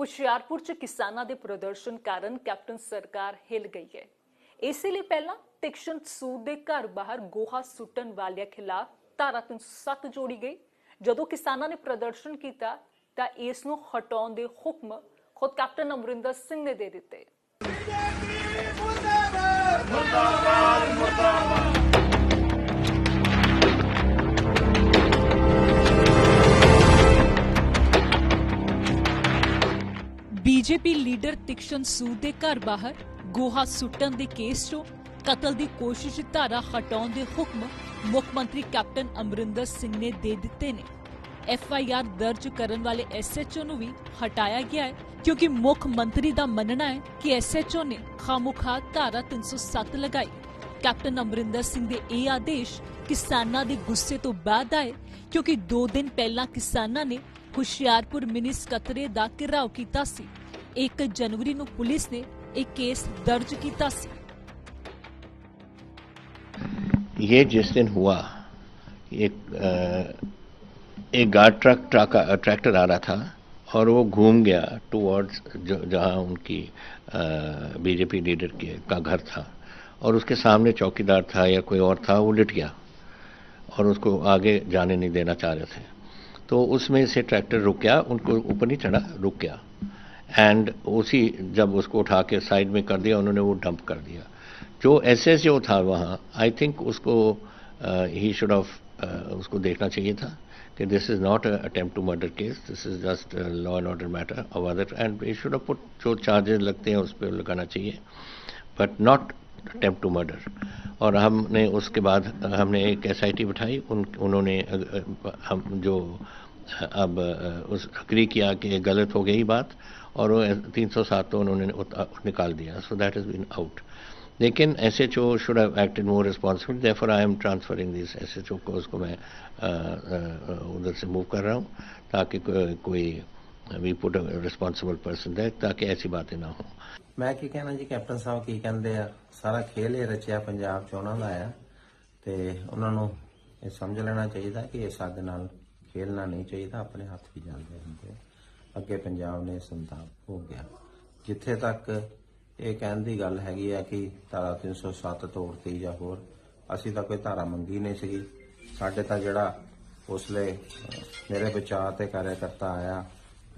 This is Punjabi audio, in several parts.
ਹੁਸ਼ਿਆਰਪੁਰ 'ਚ ਕਿਸਾਨਾਂ ਦੇ ਪ੍ਰਦਰਸ਼ਨ ਕਾਰਨ ਕੈਪਟਨ ਸਰਕਾਰ ਹਿੱਲ ਗਈ ਹੈ। ਇਸੇ ਲਈ ਪਹਿਲਾਂ ਤਿਕਸ਼ਨ ਸੂਦ ਦੇ ਘਰ ਬਾਹਰ ਗੋਹਾ ਸੁੱਟਣ ਵਾਲਿਆਂ ਖਿਲਾਫ ਧਾਰਾ 307 ਜੋੜੀ ਗਈ। ਜਦੋਂ ਕਿਸਾਨਾਂ ਨੇ ਪ੍ਰਦਰਸ਼ਨ ਕੀਤਾ, ਤਾਂ ਇਸ ਨੂੰ ਹਟਾਉਣ ਦੇ ਹੁਕਮ ਖੁਦ ਕੈਪਟਨ ਅਮਰਿੰਦਰ ਸਿੰਘ ਨੇ ਦੇ ਦਿੱਤੇ। ਬੀਜੇਪੀ ਲੀਡਰ ਤਿਕਸ਼ਨ ਸੂਦ ਦੇ ਘਰ ਬਾਹਰ ਗੋਹਾ ਸੁੱਟਣ ਦੇ ਕੇਸ 'ਚੋਂ ਕਤਲ ਦੀ ਕੋਸ਼ਿਸ਼ ਧਾਰਾ ਹਟਾਉਣ ਦੇ ਹੁਕਮ ਮੁੱਖ ਮੰਤਰੀ ਕੈਪਟਨ ਅਮਰਿੰਦਰ ਸਿੰਘ ਨੇ ਦੇ ਦਿੱਤੇ ਨੇ। ਐਫ ਆਈ ਆਰ ਦਰਜ ਕਰਨ ਵਾਲੇ ਐਸ ਐਚ ਓ ਨੂੰ ਵੀ ਹਟਾਇਆ ਗਿਆ ਹੈ, ਕਿਉਂਕਿ ਮੁੱਖ ਮੰਤਰੀ ਦਾ ਮੰਨਣਾ ਹੈ ਕਿ ਐਸ ਐਚ ਓ ਨੇ ਖਾਮੁਖਾ ਧਾਰਾ 307 ਲਗਾਈ। ਕੈਪਟਨ ਅਮਰਿੰਦਰ ਸਿੰਘ ਦੇ ਇਹ ਆਦੇਸ਼ ਕਿਸਾਨਾਂ ਦੇ ਗੁੱਸੇ ਤੋਂ ਬਾਅਦ ਆਏ, ਕਿਉਂਕਿ 2 ਦਿਨ ਪਹਿਲਾਂ ਕਿਸਾਨਾਂ ਨੇ ਹੁਸ਼ਿਆਰਪੁਰ ਮਿਨੀ ਸਕੱਤਰੇ ਦਾ ਘਿਰਾਓ ਕੀਤਾ ਸੀ। 1 ਜਨਵਰੀ ਨੂੰ ਪੁਲਿਸ ਨੇ ਇਹ ਕੇਸ ਦਰਜ ਕੀਤਾ ਸੀ ये जिस दिन हुआ एक अ, एक गार्ड ट्रक ट्रक ट्रैक्टर आ रहा था और वो घूम गया टूवर्ड्स जहाँ उनकी बीजेपी लीडर के का घर था और उसके सामने चौकीदार था या कोई और था वो लिट गया और उसको आगे जाने नहीं देना चाह रहे थे तो उसमें से ट्रैक्टर रुक गया उनको ऊपर नहीं चढ़ा रुक गया एंड उसी जब उसको उठा के साइड में कर दिया, उन्होंने वो डंप कर दिया। जो एस एस जो था वहाँ आई थिंक उसको ही शुड ऑफ़ उसको देखना चाहिए था कि this is not attempt to murder case this is just law and order matter of other end he should of put जो चार्जेस लगते हैं उस पर लगाना चाहिए। But not attempt to murder और हमने उसके बाद, हमने एक एस आई टी बिठाई, उन, उन्होंने हम, जो अब अ, उस अग्री किया कि ये गलत हो गई बात और वो तीन सौ सात तो उन्होंने उत- निकाल दिया so that is been out लेकिन S H O should have acted more responsible therefore I am transferring this S H O को उसको मैं अ, अ, उधर से मूव कर रहा हूँ ताकि को- कोई वी पुट रिस्पॉन्सिबल पर्सन है ताकि ऐसी बातें ना हो ਮੈਂ ਕੀ ਕਹਿਣਾ ਜੀ ਕੈਪਟਨ ਸਾਹਿਬ ਕੀ ਕਹਿੰਦੇ ਆ ਸਾਰਾ ਖੇਲ ਹੀ ਰਚਿਆ ਪੰਜਾਬ ਚ ਉਹਨਾਂ ਦਾ ਆ ਤੇ ਉਹਨਾਂ ਨੂੰ ਇਹ ਸਮਝ ਲੈਣਾ ਚਾਹੀਦਾ ਕਿ ਇਹ ਸਾਡੇ ਨਾਲ ਖੇਲਣਾ ਨਹੀਂ ਚਾਹੀਦਾ ਆਪਣੇ ਹੱਥ ਵੀ ਜਾਂਦੇ ਹੁੰਦੇ ਅੱਗੇ ਪੰਜਾਬ ਨੇ ਸੰਤਾਪ ਹੋ ਗਿਆ। ਜਿੱਥੇ ਤੱਕ ਇਹ ਕਹਿਣ ਦੀ ਗੱਲ ਹੈਗੀ ਆ ਕਿ ਧਾਰਾ 307 ਤੋੜਤੀ ਜਾਂ ਹੋਰ ਅਸੀਂ ਤਾਂ ਕੋਈ ਧਾਰਾ ਮੰਗੀ ਨਹੀਂ ਸੀਗੀ। ਸਾਡੇ ਤਾਂ ਜਿਹੜਾ ਉਸਲੇ ਅਹ, ਮੇਰੇ ਬਚਾਅ ਤੇ ਕਰਤਾ ਆਇਆ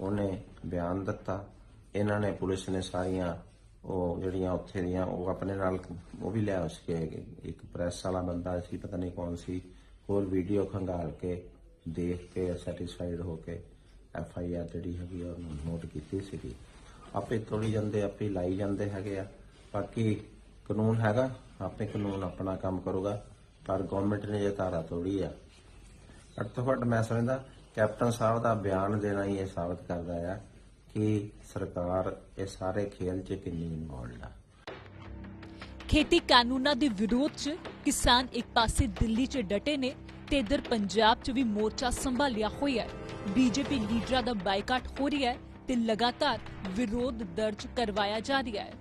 ਉਹਨੇ ਬਿਆਨ ਦਿੱਤਾ। ਇਹਨਾਂ ਨੇ ਪੁਲਿਸ ਨੇ ਸਾਰੀਆਂ ਉਹ ਜਿਹੜੀਆਂ ਉੱਥੇ ਦੀਆਂ ਉਹ ਆਪਣੇ ਨਾਲ ਉਹ ਵੀ ਲਿਆ ਉਸਕੇ ਇੱਕ ਪ੍ਰੈਸ ਵਾਲਾ ਬੰਦਾ ਸੀ ਪਤਾ ਨਹੀਂ ਕੌਣ ਸੀ ਹੋਰ ਵੀਡੀਓ ਖੰਗਾਲ ਕੇ ਦੇਖ ਕੇ ਸੈਟੀਸਫਾਈਡ ਹੋ ਕੇ ਐਫ ਆਈ ਆਰ ਜਿਹੜੀ ਹੈਗੀ ਆ ਉਹਨੂੰ ਨੋਟ ਕੀਤੀ ਸੀਗੀ। ਆਪੇ ਤੋੜੀ ਜਾਂਦੇ, ਆਪੇ ਲਾਈ ਜਾਂਦੇ ਹੈਗੇ ਆ। ਬਾਕੀ ਕਾਨੂੰਨ ਹੈਗਾ, ਆਪੇ ਕਾਨੂੰਨ ਆਪਣਾ ਕੰਮ ਕਰੂਗਾ, ਪਰ ਗਵਰਨਮੈਂਟ ਨੇ ਇਹ ਧਾਰਾ ਤੋੜੀ ਆ। ਘੱਟ ਤੋਂ ਘੱਟ ਮੈਂ ਸਮਝਦਾ, ਕੈਪਟਨ ਸਾਹਿਬ ਦਾ ਬਿਆਨ ਦੇਣਾ ਹੀ ਇਹ ਸਾਬਤ ਕਰਦਾ ਆ ਕਿ ਸਰਕਾਰ ਇਹ ਸਾਰੇ ਖੇਲ 'ਚ ਕਿੰਨੀ ਇਨਵੋਲਡ ਆ। ਖੇਤੀ ਕਾਨੂੰਨਾਂ ਦੇ ਵਿਰੋਧ 'ਚ ਕਿਸਾਨ ਇੱਕ ਪਾਸੇ ਦਿੱਲੀ 'ਚ ਡਟੇ ਨੇ ਤੇ ਇਧਰ ਪੰਜਾਬ 'ਚ ਵੀ ਮੋਰਚਾ ਸੰਭਾਲਿਆ ਹੋਇਆ ਹੈ। ਬੀਜੇਪੀ ਲੀਡਰਾਂ ਦਾ ਬਾਈਕਾਟ ਹੋ ਰਿਹਾ ਹੈ ਤੇ ਲਗਾਤਾਰ ਵਿਰੋਧ ਦਰਜ ਕਰਵਾਇਆ ਜਾ ਰਿਹਾ ਹੈ।